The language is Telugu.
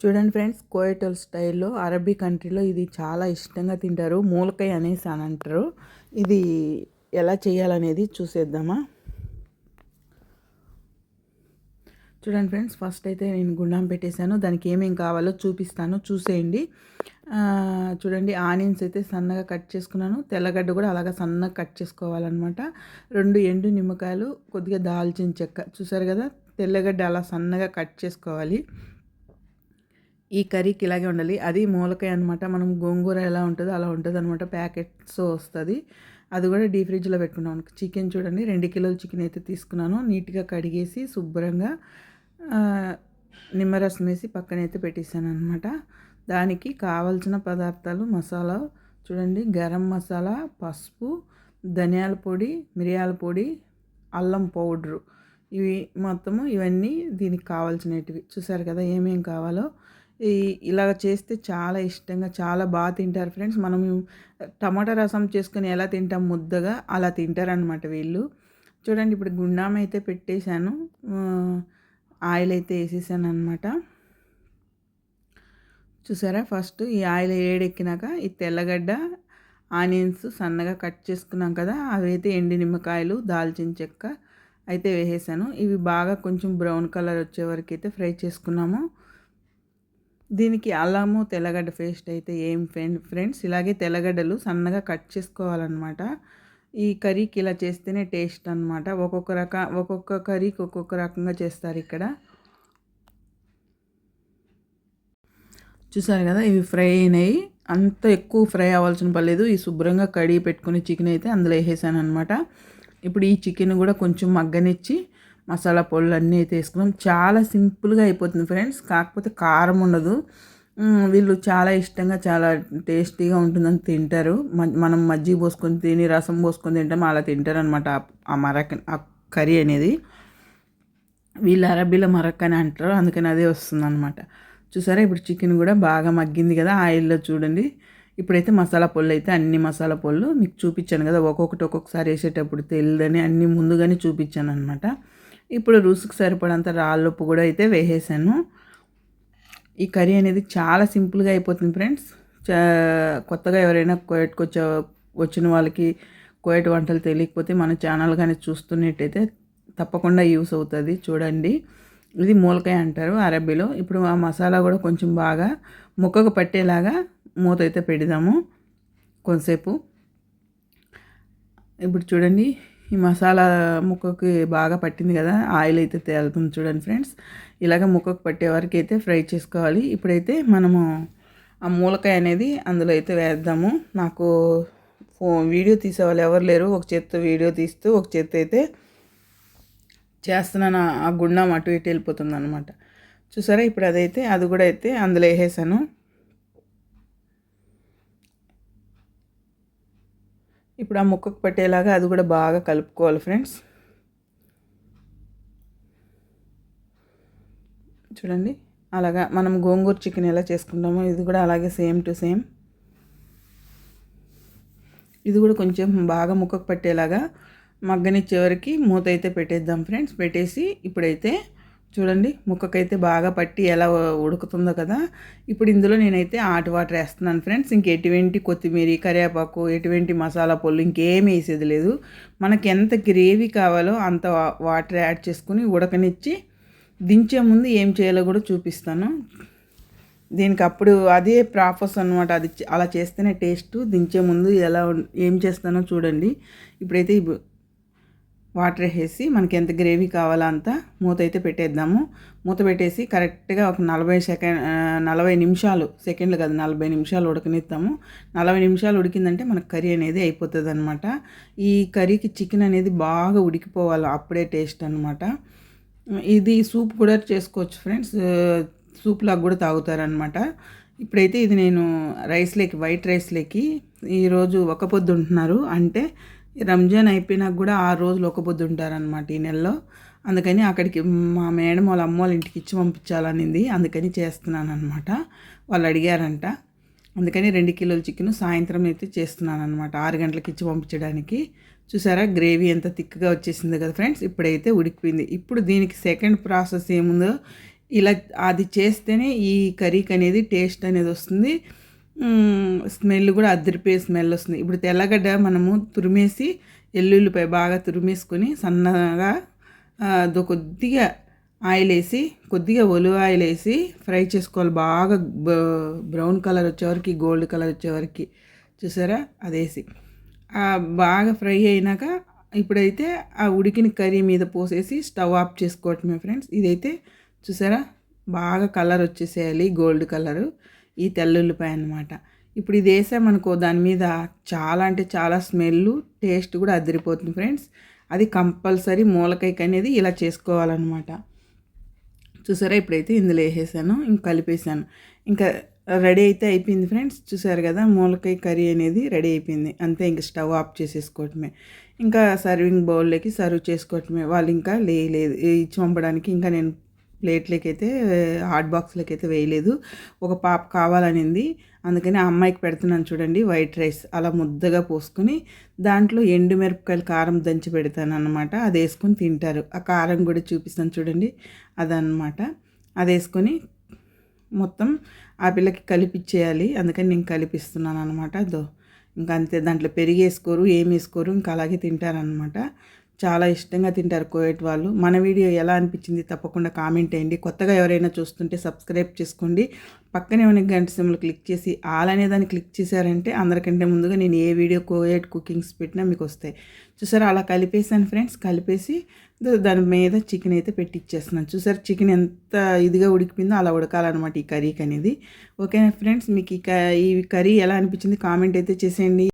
చూడండి ఫ్రెండ్స్ కోయటల్ స్టైల్లో అరబీ కంట్రీలో ఇది చాలా ఇష్టంగా తింటారు. మూలకాయ అనేసి అని అంటారు. ఇది ఎలా చేయాలనేది చూసేద్దామా? చూడండి ఫ్రెండ్స్ ఫస్ట్ అయితే నేను గుండం పెట్టేశాను. దానికి ఏమేం కావాలో చూపిస్తాను. చూసేయండి. చూడండి ఆనియన్స్ అయితే సన్నగా కట్ చేసుకున్నాను. తెల్లగడ్డ కూడా అలాగా సన్నగా కట్ చేసుకోవాలన్నమాట. రెండు ఎండు నిమ్మకాయలు కొద్దిగా దాల్చిన చెక్క. చూసారు కదా? తెల్లగడ్డ అలా సన్నగా కట్ చేసుకోవాలి. ఈ కర్రీకి ఇలాగే ఉండాలి. అది మూలకాయ అనమాట మనం గోంగూర ఎలా ఉంటుందో అలా ఉంటుంది అనమాట ప్యాకెట్స్ వస్తుంది. అది కూడా డీ ఫ్రిడ్జ్లో పెట్టుకున్నాం. చికెన్ చూడండి. రెండు కిలోల చికెన్ అయితే తీసుకున్నాను. నీట్గా కడిగేసి శుభ్రంగా నిమ్మరసం వేసి పక్కనైతే పెట్టేశాను అనమాట దానికి కావలసిన పదార్థాలు మసాలా చూడండి. గరం మసాలా పసుపు ధనియాల పొడి మిరియాల పొడి అల్లం పౌడరు. ఇవి మొత్తము ఇవన్నీ దీనికి కావాల్సినవి. చూసారు కదా ఏమేం కావాలో? ఈ చేస్తే చాలా ఇష్టంగా చాలా బాగా తింటారు ఫ్రెండ్స్. మనం టమాటా రసం చేసుకొని ఎలా తింటాం ముద్దగా అలా తింటారనమాట వీళ్ళు. చూడండి ఇప్పుడు గుండాం అయితే పెట్టేశాను. ఆయిల్ అయితే వేసేసాను అనమాట చూసారా? ఫస్ట్ ఈ ఆయిల్ ఏడెక్కినాక ఈ తెల్లగడ్డ ఆనియన్స్ సన్నగా కట్ చేసుకున్నాం కదా అవైతే ఎండి నిమ్మకాయలు దాల్చిన చెక్క అయితే వేసేసాను. ఇవి బాగా కొంచెం బ్రౌన్ కలర్ వచ్చే వరకు అయితే ఫ్రై చేసుకున్నాము. దీనికి అల్లము తెల్లగడ్డ పేస్ట్ అయితే ఏం ఫ్రెండ్స్ ఇలాగే తెల్లగడ్డలు సన్నగా కట్ చేసుకోవాలన్నమాట. ఈ కర్రీకి ఇలా చేస్తేనే టేస్ట్ అనమాట ఒక్కొక్క రక ఒక్కొక్క కర్రీకి ఒక్కొక్క రకంగా చేస్తారు ఇక్కడ. చూసారు కదా ఇవి ఫ్రై అయినాయి. అంత ఎక్కువ ఫ్రై అవ్వాల్సిన పర్లేదు ఈ శుభ్రంగా కడిగి పెట్టుకుని చికెన్ అయితే అందులో వేసేసాను అనమాట ఇప్పుడు ఈ చికెన్ కూడా కొంచెం మగ్గనిచ్చి మసాలా పొళ్ళు అన్నీ అయితే వేసుకున్నాం. చాలా సింపుల్గా అయిపోతుంది ఫ్రెండ్స్. కాకపోతే కారం ఉండదు. వీళ్ళు చాలా ఇష్టంగా చాలా టేస్టీగా ఉంటుందని తింటారు. మనం మజ్జిగ పోసుకొని తిని రసం పోసుకొని తింటాం అలా తింటారు అనమాట ఆ మరకన్ ఆ కర్రీ అనేది. వీళ్ళు అరబీలో మరక్ అని అంటారు. అందుకని అదే వస్తుంది అనమాట చూసారా? ఇప్పుడు చికెన్ కూడా బాగా మగ్గింది కదా ఆయిల్లో చూడండి. ఇప్పుడైతే మసాలా పొళ్ళు అయితే అన్ని మసాలా పొళ్ళు మీకు చూపించాను కదా. ఒక్కొక్కటి ఒక్కొక్కసారి వేసేటప్పుడు తెలియదని అన్ని ముందుగానే చూపించాను అనమాట ఇప్పుడు రుసుకు సరిపడంత రాళ్ళుప్పు కూడా అయితే వేసేసాను. ఈ కర్రీ అనేది చాలా సింపుల్గా అయిపోతుంది ఫ్రెండ్స్. కొత్తగా ఎవరైనా కోయట్కి వచ్చే వచ్చిన వాళ్ళకి కోయట్ వంటలు తెలియకపోతే మన ఛానల్ కానీ చూస్తున్నట్టయితే తప్పకుండా యూస్ అవుతుంది చూడండి. ఇది మూలకాయ అంటారు అరబీలో. ఇప్పుడు ఆ మసాలా కూడా కొంచెం బాగా ముక్కకు పట్టేలాగా మూత అయితే పెడదాము. కొంతసేపు. ఇప్పుడు చూడండి ఈ మసాలా ముక్కకి బాగా పట్టింది కదా ఆయిల్ అయితే తేలుతుంది చూడండి ఫ్రెండ్స్. ఇలాగ ముక్కకు పట్టే వరకు అయితే ఫ్రై చేసుకోవాలి. ఇప్పుడైతే మనము ఆ మూలకాయ అనేది అందులో అయితే వేద్దాము. నాకు ఫోన్ వీడియో తీసేవాళ్ళు ఎవరు లేరు. ఒక చేత్తో వీడియో తీస్తూ ఒక చేత్తో అయితే చేస్తున్నాను. ఆ గుండం అటు ఇటు వెళ్ళిపోతుంది అనమాట చూసారా? ఇప్పుడు అదైతే అది కూడా అయితే అందులో వేసేసాను. ఇప్పుడు ఆ ముక్కకు పట్టేలాగా అది కూడా బాగా కలుపుకోవాలి ఫ్రెండ్స్. చూడండి అలాగా మనం గోంగూర చికెన్ ఎలా చేసుకుంటామో ఇది కూడా అలాగే సేమ్ టు సేమ్. ఇది కూడా కొంచెం బాగా ముక్కకు పట్టేలాగా మగ్గనిచ్చే వరకు మూత అయితే పెట్టేద్దాం ఫ్రెండ్స్. పెట్టేసి ఇప్పుడైతే చూడండి ముక్కకైతే బాగా పట్టి ఎలా ఉడుకుతుందో కదా. ఇప్పుడు ఇందులో నేనైతే ఆటి వాటర్ వేస్తున్నాను ఫ్రెండ్స్. ఇంక ఎటువంటి కొత్తిమీర కరివేపాకు ఎటువంటి మసాలా పొల్లు ఇంకేమీ వేసేది లేదు. మనకి ఎంత గ్రేవీ కావాలో అంత వాటర్ యాడ్ చేసుకుని ఉడకనిచ్చి దించే ముందు ఏం చేయాలో కూడా చూపిస్తాను. దీనికి అప్పుడు అదే ప్రాఫస్ అనమాట అది అలా చేస్తేనే టేస్ట్. దించే ముందు ఎలా ఏం చేస్తానో చూడండి. ఇప్పుడైతే వాటర్ వేసి మనకి ఎంత గ్రేవీ కావాలో అంత మూత అయితే పెట్టేద్దాము. మూత పెట్టేసి కరెక్ట్గా ఒక నలభై సెకండ్ నలభై నిమిషాలు సెకండ్లు కాదు నలభై నిమిషాలు ఉడకనిస్తాము నలభై నిమిషాలు ఉడికిందంటే మనకు కర్రీ అనేది అయిపోతుంది అనమాట ఈ కర్రీకి చికెన్ అనేది బాగా ఉడికిపోవాలి అప్పుడే టేస్ట్ అనమాట ఇది సూప్ కూడా చేసుకోవచ్చు ఫ్రెండ్స్ సూప్ లాగా కూడా తాగుతారనమాట ఇప్పుడైతే ఇది నేను రైస్లోకి వైట్ రైస్లోకి ఈరోజు ఒక పొద్దు ఉంటున్నారు. అంటే రంజాన్ అయిపోయినాక కూడా ఆరు రోజులు ఒక పొద్దు ఉంటారనమాట ఈ నెలలో. అందుకని అక్కడికి మా మేడం వాళ్ళ అమ్మ వాళ్ళ ఇంటికి ఇచ్చి పంపించాలనింది. అందుకని చేస్తున్నాను అనమాట వాళ్ళు అడిగారంట. అందుకని రెండు కిలోల చికెన్ సాయంత్రం అయితే చేస్తున్నాను అనమాట ఆరు గంటలకు ఇచ్చి పంపించడానికి. చూసారా? గ్రేవీ ఎంత థిక్గా వచ్చేసింది కదా ఫ్రెండ్స్. ఇప్పుడైతే ఉడికిపోయింది. ఇప్పుడు దీనికి సెకండ్ ప్రాసెస్ ఏముందో ఇలా అది చేస్తేనే ఈ కర్రీకి అనేది టేస్ట్ అనేది వస్తుంది. స్మెల్ కూడా అద్దరిపోయే స్మెల్ వస్తుంది. ఇప్పుడు తెల్లగడ్డ మనము తురిమేసి ఎల్లుల్లిపై బాగా తురిమేసుకొని సన్నగా అది కొద్దిగా ఆయిల్ వేసి కొద్దిగా ఒలివ్ ఆయిల్ వేసి ఫ్రై చేసుకోవాలి. బాగా బ్రౌన్ కలర్ వచ్చేవరకు గోల్డ్ కలర్ వచ్చేవరకు చూసారా? అదేసి బాగా ఫ్రై అయినాక ఇప్పుడైతే ఆ ఉడికిన కర్రీ మీద పోసేసి స్టవ్ ఆఫ్ చేసుకోవటమే ఫ్రెండ్స్. ఇదైతే చూసారా? బాగా కలర్ వచ్చేసేయాలి గోల్డ్ కలరు. ఈ తెల్లుల్లిపాయ అనమాట ఇప్పుడు ఇది వేసామనుకో దాని మీద చాలా అంటే చాలా స్మెల్ టేస్ట్ కూడా అదిరిపోతుంది ఫ్రెండ్స్. అది కంపల్సరీ మూలకైకి అనేది ఇలా చేసుకోవాలన్నమాట. చూసారా? ఇప్పుడైతే ఇందులో వేసేసాను ఇంక కలిపేసాను. ఇంకా రెడీ అయితే అయిపోయింది ఫ్రెండ్స్. చూసారు కదా? మూలకాయ కర్రీ అనేది రెడీ అయిపోయింది. అంతే ఇంక స్టవ్ ఆఫ్ చేసేసుకోవటమే. ఇంకా సర్వింగ్ బౌల్లోకి సర్వ్ చేసుకోవటమే. వాళ్ళు ఇంకా లేదు ఇచ్చి పంపడానికి ఇంకా నేను ప్లేట్లకి అయితే హాట్ బాక్స్లోకి అయితే వేయలేదు. ఒక పాప కావాలనింది. అందుకని ఆ అమ్మాయికి పెడుతున్నాను చూడండి వైట్ రైస్. అలా ముద్దగా పోసుకొని దాంట్లో ఎండుమిరపకాయలు కారం దంచి పెడతాను అనమాట అది వేసుకొని తింటారు. ఆ కారం కూడా చూపిస్తాను చూడండి. అదనమాట అది వేసుకొని మొత్తం ఆ పిల్లకి కలిపిచ్చేయాలి. అందుకని నేను కలిపిస్తున్నాను అనమాట దో ఇంకా అంతే. దాంట్లో పెరిగి వేసుకోరు ఏమి వేసుకోరు ఇంకా అలాగే తింటారనమాట చాలా ఇష్టంగా తింటారు కోయట్ వాళ్ళు. మన వీడియో ఎలా అనిపించింది తప్పకుండా కామెంట్ చేయండి. కొత్తగా ఎవరైనా చూస్తుంటే సబ్స్క్రైబ్ చేసుకోండి. పక్కనే ఉన్న గంట సిమ్లు క్లిక్ చేసి ఆల్ అనే దాన్ని క్లిక్ చేశారంటే అందరికంటే ముందుగా నేను ఏ వీడియో కోయట్ కుకింగ్స్ పెట్టినా మీకు వస్తాయి. చూసారా? అలా కలిపేసాను ఫ్రెండ్స్. కలిపేసి దాని మీద చికెన్ అయితే పెట్టిచ్చేస్తున్నాను. చూసారు? చికెన్ ఎంత ఇదిగా ఉడికిపోయిందో అలా ఉడకాలన్నమాట ఈ కర్రీకి అనేది. ఓకేనా ఫ్రెండ్స్? మీకు ఈ కర్రీ ఎలా అనిపించింది కామెంట్ అయితే చేసేయండి.